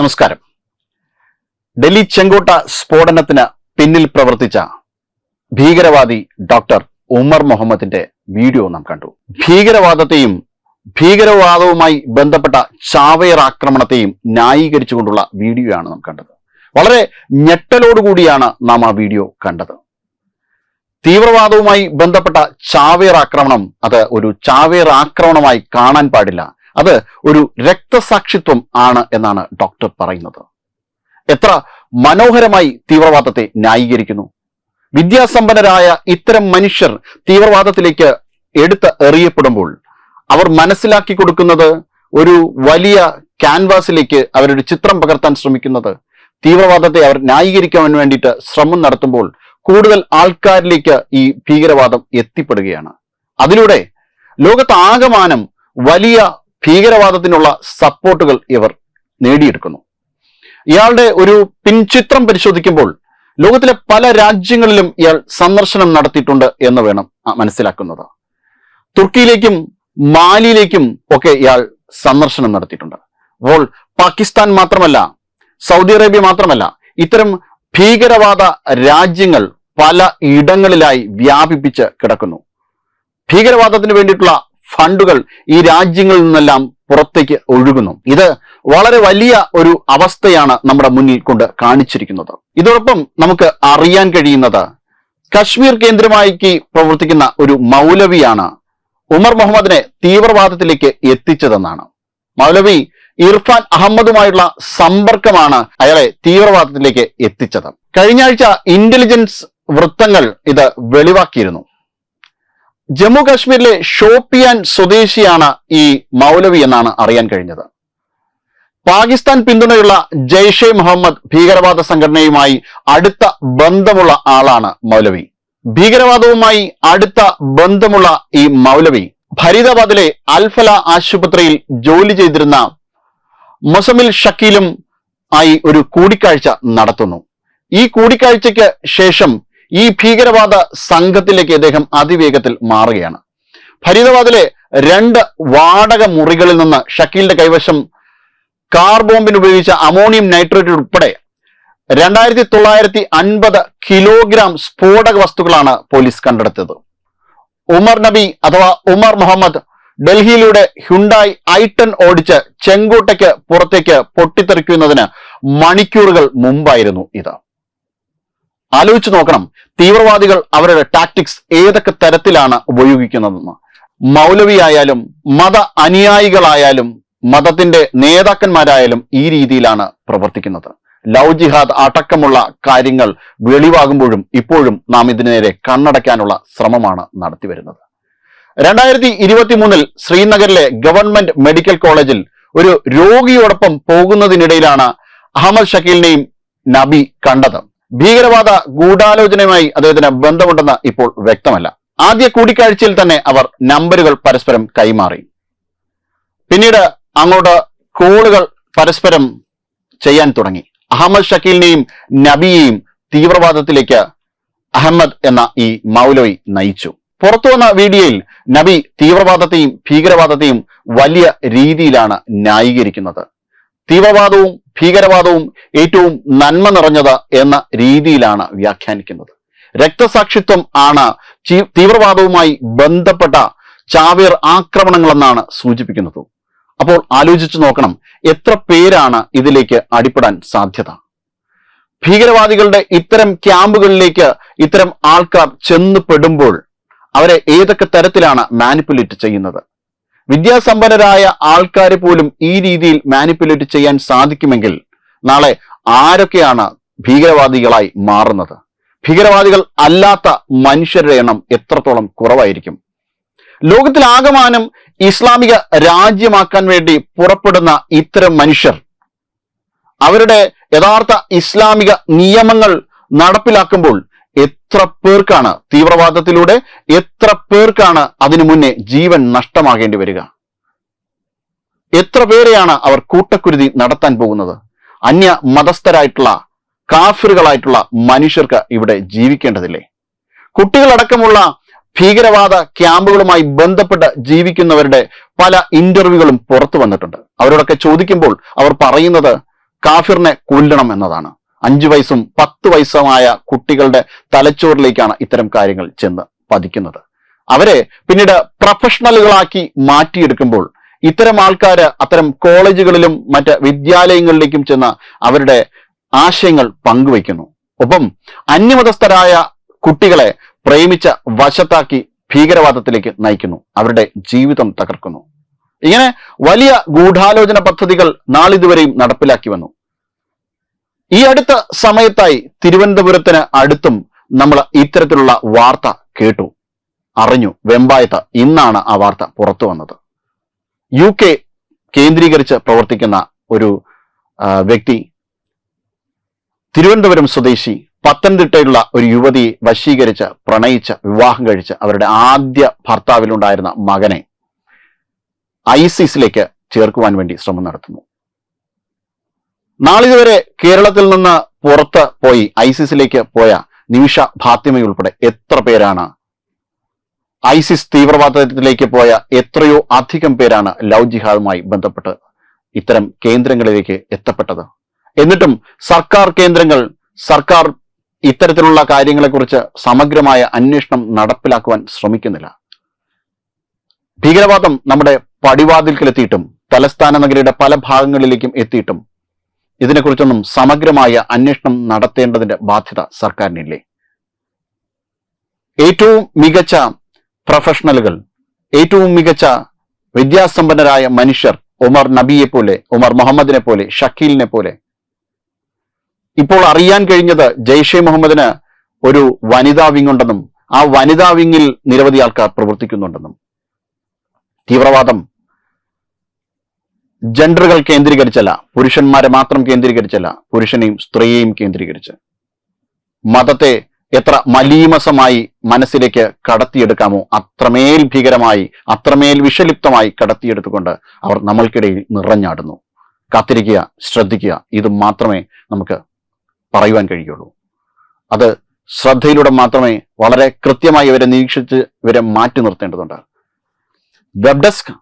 നമസ്കാരം. ഡൽഹി ചെങ്കോട്ട സ്ഫോടനത്തിന് പിന്നിൽ പ്രവർത്തിച്ച ഭീകരവാദി ഡോക്ടർ ഉമർ മുഹമ്മദിന്റെ വീഡിയോ നാം കണ്ടു. ഭീകരവാദത്തെയും ഭീകരവാദവുമായി ബന്ധപ്പെട്ട ചാവേർ ആക്രമണത്തെയും ന്യായീകരിച്ചുകൊണ്ടുള്ള ആണ് നാം കണ്ടത്. വളരെ ഞെട്ടലോടുകൂടിയാണ് നാം ആ വീഡിയോ കണ്ടത്. തീവ്രവാദവുമായി ബന്ധപ്പെട്ട ചാവേർ ആക്രമണം അത് ഒരു ചാവേർ ആക്രമണമായി കാണാൻ പാടില്ല. അത് ഒരു രക്തസാക്ഷിത്വം ആണ് എന്നാണ് ഡോക്ടർ പറയുന്നത്. എത്ര മനോഹരമായി തീവ്രവാദത്തെ ന്യായീകരിക്കുന്നു. വിദ്യാസമ്പന്നരായ ഇത്തരം മനുഷ്യർ തീവ്രവാദത്തിലേക്ക് എടുത്ത് എറിയപ്പെടുമ്പോൾ അവർ മനസ്സിലാക്കി കൊടുക്കുന്നത് ഒരു വലിയ ക്യാൻവാസിലേക്ക് അവരൊരു ചിത്രം പകർത്താൻ ശ്രമിക്കുന്നത്. തീവ്രവാദത്തെ അവർ ന്യായീകരിക്കാൻ വേണ്ടിയിട്ട് ശ്രമം നടത്തുമ്പോൾ കൂടുതൽ ആൾക്കാരിലേക്ക് ഈ ഭീകരവാദം എത്തിപ്പെടുകയാണ്. അതിലൂടെ ലോകത്താകമാനം വലിയ ഭീകരവാദത്തിനുള്ള സപ്പോർട്ടുകൾ ഇവർ നേടിയെടുക്കുന്നു. ഇയാളുടെ ഒരു പിൻചിത്രം പരിശോധിക്കുമ്പോൾ ലോകത്തിലെ പല രാജ്യങ്ങളിലും ഇയാൾ സന്ദർശനം നടത്തിയിട്ടുണ്ട് എന്ന് വേണം മനസ്സിലാക്കുന്നത്. തുർക്കിയിലേക്കും മാലിയിലേക്കും ഒക്കെ ഇയാൾ സന്ദർശനം നടത്തിയിട്ടുണ്ട്. അപ്പോൾ പാകിസ്ഥാൻ മാത്രമല്ല സൗദി അറേബ്യ മാത്രമല്ല ഇത്തരം ഭീകരവാദ രാജ്യങ്ങൾ പല ഇടങ്ങളിലായി വ്യാപിപ്പിച്ച് കിടക്കുന്നു. ഭീകരവാദത്തിന് വേണ്ടിയിട്ടുള്ള ഫണ്ടുകൾ ഈ രാജ്യങ്ങളിൽ നിന്നെല്ലാം പുറത്തേക്ക് ഒഴുകുന്നു. ഇത് വളരെ വലിയ ഒരു അവസ്ഥയാണ് നമ്മുടെ മുന്നിൽ കൊണ്ട് കാണിച്ചിരിക്കുന്നത്. ഇതോടൊപ്പം നമുക്ക് അറിയാൻ കഴിയുന്നത് കശ്മീർ കേന്ദ്രമാക്കി പ്രവർത്തിക്കുന്ന ഒരു മൗലവിയാണ് ഉമർ മുഹമ്മദിനെ തീവ്രവാദത്തിലേക്ക് എത്തിച്ചതെന്നാണ്. മൗലവി ഇർഫാൻ അഹമ്മദുമായുള്ള സമ്പർക്കമാണ് അയാളെ തീവ്രവാദത്തിലേക്ക് എത്തിച്ചത്. കഴിഞ്ഞ ആഴ്ച ഇന്റലിജൻസ് വൃത്തങ്ങൾ ഇത് വെളിവാക്കിയിരുന്നു. ജമ്മു കാശ്മീരിലെ ഷോപ്പിയാൻ സ്വദേശിയാണ് ഈ മൗലവി എന്നാണ് അറിയാൻ കഴിഞ്ഞത്. പാകിസ്ഥാൻ പിന്തുണയുള്ള ജെയ്ഷെ മുഹമ്മദ് ഭീകരവാദ സംഘടനയുമായി അടുത്ത ബന്ധമുള്ള ആളാണ് മൗലവി. ഭീകരവാദവുമായി അടുത്ത ബന്ധമുള്ള ഈ മൗലവി ഫരീദാബാദിലെ അൽഫല ആശുപത്രിയിൽ ജോലി ചെയ്തിരുന്ന മൊസമിൽ ഷക്കീലും ആയി ഒരു കൂടിക്കാഴ്ച നടത്തുന്നു. ഈ കൂടിക്കാഴ്ചയ്ക്ക് ശേഷം ഈ ഭീകരവാദ സംഘത്തിലേക്ക് അദ്ദേഹം അതിവേഗത്തിൽ മാറുകയാണ്. ഫരീദാബാദിലെ രണ്ട് വാടക മുറികളിൽ നിന്ന് ഷക്കീലിന്റെ കൈവശം കാർ ബോംബിന് ഉപയോഗിച്ച അമോണിയം നൈട്രേറ്റ് ഉൾപ്പെടെ രണ്ടായിരത്തി തൊള്ളായിരത്തി അൻപത് കിലോഗ്രാം സ്ഫോടക വസ്തുക്കളാണ് പോലീസ് കണ്ടെടുത്തത്. ഉമർ നബി അഥവാ ഉമർ മുഹമ്മദ് ഡൽഹിയിലൂടെ ഹ്യുണ്ടായി ഐട്ടൺ ഓടിച്ച് ചെങ്കോട്ടയ്ക്ക് പുറത്തേക്ക് പൊട്ടിത്തെറിക്കുന്നതിന് മണിക്കൂറുകൾ മുമ്പായിരുന്നു ഇത്. ആലോചിച്ചു നോക്കണം. തീവ്രവാദികൾ അവരുടെ ടാക്ടിക്സ് ഏതൊക്കെ തരത്തിലാണ് ഉപയോഗിക്കുന്നതെന്ന്. മൗലവിയായാലും മത അനുയായികളായാലും മതത്തിന്റെ നേതാക്കന്മാരായാലും ഈ രീതിയിലാണ് പ്രവർത്തിക്കുന്നത്. ലവ് ജിഹാദ് അടക്കമുള്ള കാര്യങ്ങൾ വെളിവാകുമ്പോഴും ഇപ്പോഴും നാം ഇതിനു നേരെ കണ്ണടയ്ക്കാനുള്ള ശ്രമമാണ് നടത്തിവരുന്നത്. രണ്ടായിരത്തി ഇരുപത്തി മൂന്നിൽ ശ്രീനഗറിലെ ഗവൺമെന്റ് മെഡിക്കൽ കോളേജിൽ ഒരു രോഗിയോടൊപ്പം പോകുന്നതിനിടയിലാണ് അഹമ്മദ് ഷക്കീലിനെയും നബി കണ്ടത്. ഭീകരവാദ ഗൂഢാലോചനയുമായി അദ്ദേഹത്തിന് ബന്ധമുണ്ടെന്ന് ഇപ്പോൾ വ്യക്തമല്ല. ആദ്യ കൂടിക്കാഴ്ചയിൽ തന്നെ അവർ നമ്പറുകൾ പരസ്പരം കൈമാറി. പിന്നീട് അങ്ങോട്ട് കോളുകൾ പരസ്പരം ചെയ്യാൻ തുടങ്ങി. അഹമ്മദ് ഷക്കീലിനെയും നബിയെയും തീവ്രവാദത്തിലേക്ക് അഹമ്മദ് എന്ന ഈ മൗലവി നയിച്ചു. പുറത്തു വന്ന വീഡിയോയിൽ നബി തീവ്രവാദത്തെയും ഭീകരവാദത്തെയും വലിയ രീതിയിലാണ് ന്യായീകരിക്കുന്നത്. തീവ്രവാദവും ഭീകരവാദവും ഏറ്റവും നന്മ നിറഞ്ഞത് എന്ന രീതിയിലാണ് വ്യാഖ്യാനിക്കുന്നത്. രക്തസാക്ഷിത്വം ആണ് തീവ്രവാദവുമായി ബന്ധപ്പെട്ട ചാവേർ ആക്രമണങ്ങളെന്നാണ് സൂചിപ്പിക്കുന്നത്. അപ്പോൾ ആലോചിച്ചു നോക്കണം എത്ര പേരാണ് ഇതിലേക്ക് അടിപ്പെടാൻ സാധ്യത? ഭീകരവാദികളുടെ ഇത്തരം ക്യാമ്പുകളിലേക്ക് ഇത്തരം ആൾക്കാർ ചെന്നുപെടുമ്പോൾ അവരെ ഏതൊക്കെ തരത്തിലാണ് മാനിപ്പുലേറ്റ് ചെയ്യുന്നത്? വിദ്യാസമ്പന്നരായ ആൾക്കാർ പോലും ഈ രീതിയിൽ മാനിപ്പുലേറ്റ് ചെയ്യാൻ സാധിക്കുമെങ്കിൽ നാളെ ആരൊക്കെയാണ് ഭീകരവാദികളായി മാറുന്നത്? ഭീകരവാദികൾ അല്ലാത്ത മനുഷ്യരുടെ എണ്ണം എത്രത്തോളം കുറവായിരിക്കും? ലോകത്തിലാകമാനം ഇസ്ലാമിക രാജ്യമാക്കാൻ വേണ്ടി പുറപ്പെടുന്ന ഇത്തരം മനുഷ്യർ അവരുടെ യഥാർത്ഥ ഇസ്ലാമിക നിയമങ്ങൾ നടപ്പിലാക്കുമ്പോൾ എത്ര പേർക്കാണ് തീവ്രവാദത്തിലൂടെ എത്ര പേർക്കാണ് അതിനു മുന്നേ ജീവൻ നഷ്ടമാകേണ്ടി വരിക? എത്ര പേരെയാണ് അവർ കൂട്ടക്കുരുതി നടത്താൻ പോകുന്നത്? അന്യ മതസ്ഥരായിട്ടുള്ള കാഫിറുകളായിട്ടുള്ള മനുഷ്യർക്ക് ഇവിടെ ജീവിക്കേണ്ടതില്ലേ? കുട്ടികളടക്കമുള്ള ഭീകരവാദ ക്യാമ്പുകളുമായി ബന്ധപ്പെട്ട് ജീവിക്കുന്നവരുടെ പല ഇന്റർവ്യൂകളും പുറത്തു വന്നിട്ടുണ്ട്. അവരോടൊക്കെ ചോദിക്കുമ്പോൾ അവർ പറയുന്നത് കാഫിറിനെ കൊല്ലണം എന്നതാണ്. അഞ്ചു വയസ്സും പത്ത് വയസ്സുമായ കുട്ടികളുടെ തലച്ചോറിലേക്കാണ് ഇത്തരം കാര്യങ്ങൾ ചെന്ന് പതിക്കുന്നത്. അവരെ പിന്നീട് പ്രൊഫഷണലുകളാക്കി മാറ്റിയെടുക്കുമ്പോൾ ഇത്തരം ആൾക്കാർ അത്തരം കോളേജുകളിലും മറ്റ് വിദ്യാലയങ്ങളിലേക്കും ചെന്ന് അവരുടെ ആശയങ്ങൾ പങ്കുവയ്ക്കുന്നു. ഒപ്പം അന്യമതസ്ഥരായ കുട്ടികളെ പ്രേമിച്ച വശത്താക്കി ഭീകരവാദത്തിലേക്ക് നയിക്കുന്നു. അവരുടെ ജീവിതം തകർക്കുന്നു. ഇങ്ങനെ വലിയ ഗൂഢാലോചന പദ്ധതികൾ നാളിതുവരെയും നടപ്പിലാക്കി വന്നു. ഈ അടുത്ത സമയത്തായി തിരുവനന്തപുരത്തിന് അടുത്തും നമ്മൾ ഇത്തരത്തിലുള്ള വാർത്ത കേട്ടു. അറിഞ്ഞു. വെമ്പായത്ത് ഇന്നാണ് ആ വാർത്ത പുറത്തു വന്നത്. യു കെ കേന്ദ്രീകരിച്ച് പ്രവർത്തിക്കുന്ന ഒരു വ്യക്തി തിരുവനന്തപുരം സ്വദേശി പത്തനംതിട്ടയിലുള്ള ഒരു യുവതിയെ വശീകരിച്ച് പ്രണയിച്ച് വിവാഹം കഴിച്ച് അവരുടെ ആദ്യ ഭർത്താവിലുണ്ടായിരുന്ന മകനെ ഐസിസിലേക്ക് ചേർക്കുവാൻ വേണ്ടി ശ്രമം നടത്തുന്നു. നാളിതുവരെ കേരളത്തിൽ നിന്ന് പുറത്ത് പോയി ഐസിസിലേക്ക് പോയ നിമിഷ ഫാത്തിമ ഉൾപ്പെടെ എത്ര പേരാണ്? ഐസിസ് തീവ്രവാദത്തിലേക്ക് പോയ എത്രയോ അധികം പേരാണ് ലവ് ജിഹാദുമായി ബന്ധപ്പെട്ട് ഇത്തരം കേന്ദ്രങ്ങളിലേക്ക് എത്തപ്പെട്ടത്. എന്നിട്ടും സർക്കാർ കേന്ദ്രങ്ങൾ സർക്കാർ ഇത്തരത്തിലുള്ള കാര്യങ്ങളെക്കുറിച്ച് സമഗ്രമായ അന്വേഷണം നടപ്പിലാക്കുവാൻ ശ്രമിക്കുന്നില്ല. ഭീകരവാദം നമ്മുടെ പടിവാതിൽക്കലെത്തിയിട്ടും തലസ്ഥാന നഗരിയുടെ പല ഭാഗങ്ങളിലേക്കും എത്തിയിട്ടും ഇതിനെക്കുറിച്ചൊന്നും സമഗ്രമായ അന്വേഷണം നടത്തേണ്ടതിന്റെ ബാധ്യത സർക്കാരിനില്ലേ? ഏറ്റവും മികച്ച പ്രൊഫഷണലുകൾ ഏറ്റവും മികച്ച വിദ്യാസമ്പന്നരായ മനുഷ്യർ ഉമർ നബിയെ പോലെ ഉമർ മുഹമ്മദിനെ പോലെ ഷക്കീലിനെ പോലെ. ഇപ്പോൾ അറിയാൻ കഴിഞ്ഞത് ജെയ്ഷെ മുഹമ്മദിന് ഒരു വനിതാ വിങ് ഉണ്ടെന്നും ആ വനിതാ വിങ്ങിൽ നിരവധി ആൾക്കാർ പ്രവർത്തിക്കുന്നുണ്ടെന്നും. തീവ്രവാദം ജെൻഡറുകൾ കേന്ദ്രീകരിച്ചല്ല പുരുഷന്മാരെ മാത്രം കേന്ദ്രീകരിച്ചല്ല പുരുഷനെയും സ്ത്രീയെയും കേന്ദ്രീകരിച്ച്. മതത്തെ എത്ര മലീമസമായി മനസ്സിലേക്ക് കടത്തിയെടുക്കാമോ അത്രമേൽ ഭീകരമായി അത്രമേൽ വിഷലിപ്തമായി കടത്തിയെടുത്തുകൊണ്ട് അവർ നമ്മൾക്കിടയിൽ നിറഞ്ഞാടുന്നു. കാത്തിരിക്കുക ശ്രദ്ധിക്കുക ഇത് മാത്രമേ നമുക്ക് പറയുവാൻ കഴിയുള്ളൂ. അത് ശ്രദ്ധയിലൂടെ മാത്രമേ വളരെ കൃത്യമായി ഇവരെ നിരീക്ഷിച്ച് ഇവരെ മാറ്റി നിർത്തേണ്ടതുണ്ട്. Web desk